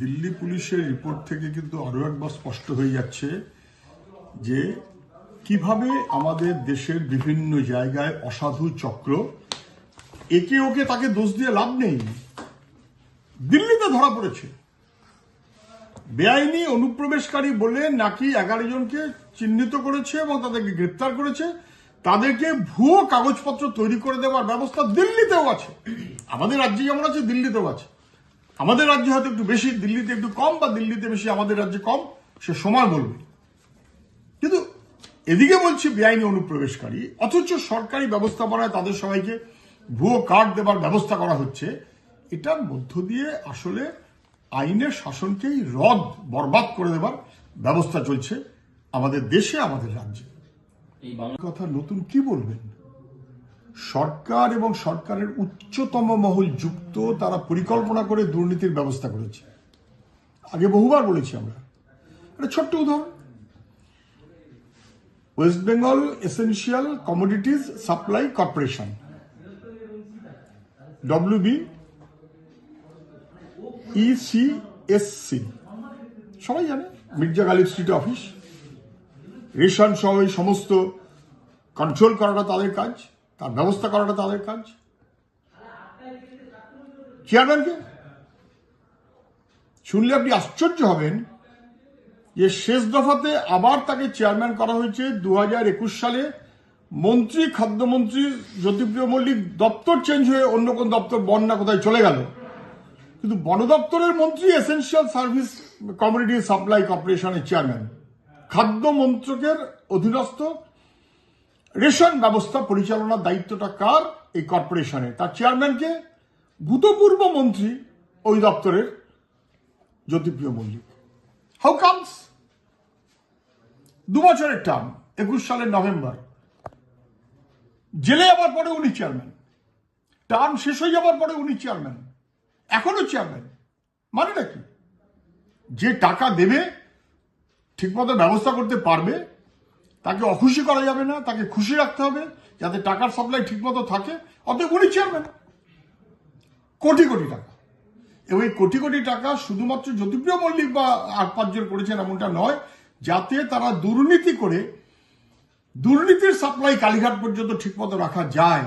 দিল্লি পুলিশের রিপোর্ট থেকে কিন্তু আরও একবার স্পষ্ট হয়ে যাচ্ছে যে কীভাবে আমাদের দেশের বিভিন্ন জায়গায় অসাধু চক্র, একে ওকে তাকে দোষ দিয়ে লাভ নেই। দিল্লিতে ধরা পড়েছে। বেআইনি অনুপ্রবেশকারী বলে নাকি এগারো জনকে চিহ্নিত করেছে এবং তাদেরকে গ্রেপ্তার করেছে, তাদেরকে ভুয়ো কাগজপত্র তৈরি করে দেওয়ার ব্যবস্থা দিল্লিতেও আছে। আমাদের রাজ্যে যেমন আছে, দিল্লিতেও আছে। আমাদের রাজ্যে হয়তো একটু বেশি দিল্লিতে একটু কম বা দিল্লিতে বেশি আমাদের রাজ্যে কম সে সময় বলবে। কিন্তু এদিকে বলছি বেআইনি অনুপ্রবেশকারী অথচ সরকারি ব্যবস্থাপনায় তাদের সবাইকে ভুয়ো কার্ড দেবার ব্যবস্থা করা হচ্ছে। এটার মধ্য দিয়ে আসলে আইনের শাসনকেই রদ বরবাদ করে দেবার ব্যবস্থা চলছে আমাদের দেশে আমাদের রাজ্যে। এই বাংলা কথা নতুন কি বলবেন? সরকার এবং সরকারের উচ্চতম মহল যুক্ত তারা পরিকল্পনা করে দুর্নীতির ব্যবস্থা করেছে। আগে বহুবার বলেছি আমরা। একটা ছোট্ট উদাহরণ। West Bengal essential commodities supply corporation WB ECSC সবাই জানে, Mirza Ghalib street office. Ration সহ এই সমস্ত কন্ট্রোল করাটা তাদের কাজ। তার ব্যবস্থা করাটা তাদের কাজ। চেয়ারম্যানকে শুনলে আপনি আশ্চর্য হবেন যে শেষ দফাতে আবার তাকে চেয়ারম্যান করা হয়েছে দু হাজার একুশ সালে। মন্ত্রী, খাদ্যমন্ত্রী জ্যোতিপ্রিয় মল্লিক দপ্তর চেঞ্জ হয়ে অন্য কোন দপ্তর বন্যা কোথায় চলে গেল। কিন্তু বন দপ্তরের মন্ত্রী এসেনশিয়াল সার্ভিস কমিউনিটি সাপ্লাই কর্পোরেশনের চেয়ারম্যান খাদ্য মন্ত্রকের অধীনস্থ রেশন ব্যবস্থা পরিচালনার দায়িত্বটা কার? এই কর্পোরেশনের তার চেয়ারম্যানকে ভূতপূর্ব মন্ত্রী ওই দপ্তরের জ্যোতিপ্রিয় মল্লিক। হাউ কামস দু বছরের টার্ম একুশ সালের নভেম্বর। জেলে যাবার পরে উনি চেয়ারম্যান টার্ম শেষ হয়ে যাবার পরে উনি চেয়ারম্যান এখনও চেয়ারম্যান মানেটা কি যে টাকা দেবে, ঠিকমতো ব্যবস্থা করতে পারবে তাকে অখুশি করা যাবে না, তাকে খুশি রাখতে হবে, যাতে টাকার সাপ্লাই ঠিকমতো থাকে। অতএব উনি চেয়ারম্যান কোটি কোটি টাকা। এবং এই কোটি কোটি টাকা শুধুমাত্র জ্যোতিপ্রিয় মল্লিক বা আর পাঁচজন করেছেন এমনটা নয়, যাতে তারা দুর্নীতি করে, দুর্নীতির সাপ্লাই কালীঘাট পর্যন্ত ঠিকমতো রাখা যায়।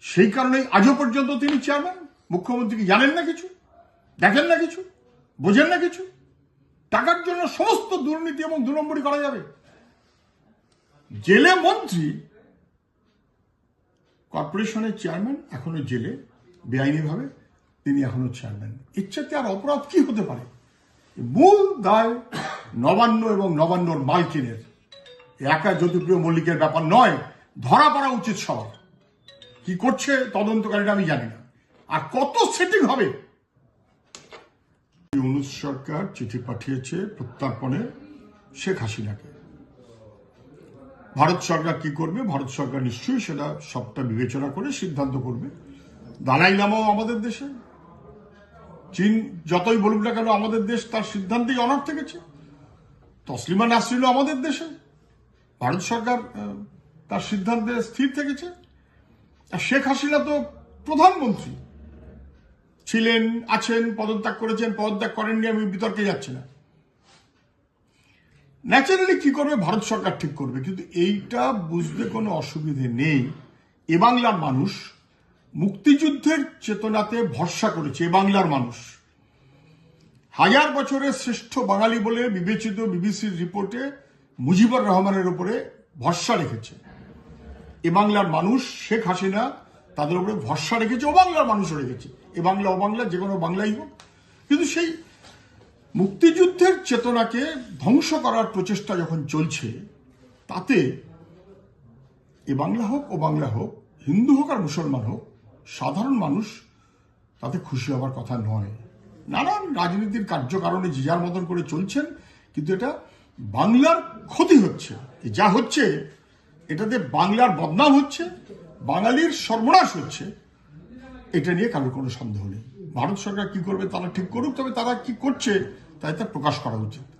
সেই কারণেই আজও পর্যন্ত তিনি চেয়ারম্যান মুখ্যমন্ত্রী কি জানেন না কিছু? দেখেন না কিছু? বোঝেন না কিছু? টাকার জন্য সমস্ত দুর্নীতি এবং দু নম্বরই করা যাবে? জেলে মন্ত্রী, কর্পোরেশনের চেয়ারম্যান এখনও জেলে, বেআইনিভাবে তিনি এখনও চেয়ারম্যান। ইচ্ছাতে আর অপরাধ কি হতে পারে? মূল দায় নবান্ন এবং নবান্নর মালকিনের। একা জ্যোতিপ্রিয় মল্লিকের ব্যাপার নয়, ধরা পড়া উচিত সবার। কি করছে তদন্তকারীরা আমি জানি না। আর কত সেটিং হবে? ইউনুস সরকার চিঠি পাঠিয়েছে প্রত্যর্পণে শেখ হাসিনাকে। ভারত সরকার কি করবে? ভারত সরকার নিশ্চয়ই সেটা সবটা বিবেচনা করে সিদ্ধান্ত করবে। দালাই লামাও আমাদের দেশে। চীন যতই বলুক না কেন আমাদের দেশ তার সিদ্ধান্তেই অনর থেকেছে। তসলিমা নাসরিনও আমাদের দেশে। ভারত সরকার তার সিদ্ধান্তে স্থির থেকেছে। আর শেখ হাসিনা তো প্রধানমন্ত্রী। ছিলেন, আছেন, পদত্যাগ করেছেন, পদত্যাগ করেননি আমি বিতর্কে যাচ্ছি না। ন্যাচারালি কি করবে? ভারত সরকার ঠিক করবে। কিন্তু এইটা বুঝতে কোনো অসুবিধে নেই। এ বাংলার মানুষ মুক্তিযুদ্ধের চেতনাতে ভরসা করেছে এ বাংলার মানুষ। হাজার বছরের শ্রেষ্ঠ বাঙালি বলে বিবেচিত বিবিসির রিপোর্টে মুজিবুর রহমানের উপরে ভরসা রেখেছে। এ বাংলার মানুষ, শেখ হাসিনা, তাদের উপরে ভরসা রেখেছে ও বাংলার মানুষও রেখেছে। এ বাংলা ও বাংলা যে কোনো বাংলাই হোক। কিন্তু সেই মুক্তিযুদ্ধের চেতনাকে ধ্বংস করার প্রচেষ্টা যখন চলছে, তাতে এ বাংলা হোক, ও বাংলা হোক, হিন্দু হোক আর মুসলমান হোক, সাধারণ মানুষ তাতে খুশি হওয়ার কথা নয়। নানান রাজনীতির কার্যকারণে যে যার মতন করে চলছেন, কিন্তু এটা বাংলার ক্ষতি হচ্ছে। যা হচ্ছে, এটাতে বাংলার বদনাম হচ্ছে, বাঙালির সর্বনাশ হচ্ছে, এটা নিয়ে কারোর কোনো সন্দেহ নেই। ভারত সরকার কি করবে তারা ঠিক করুক, তবে তারা কি করছে তাই তা প্রকাশ করা উচিত।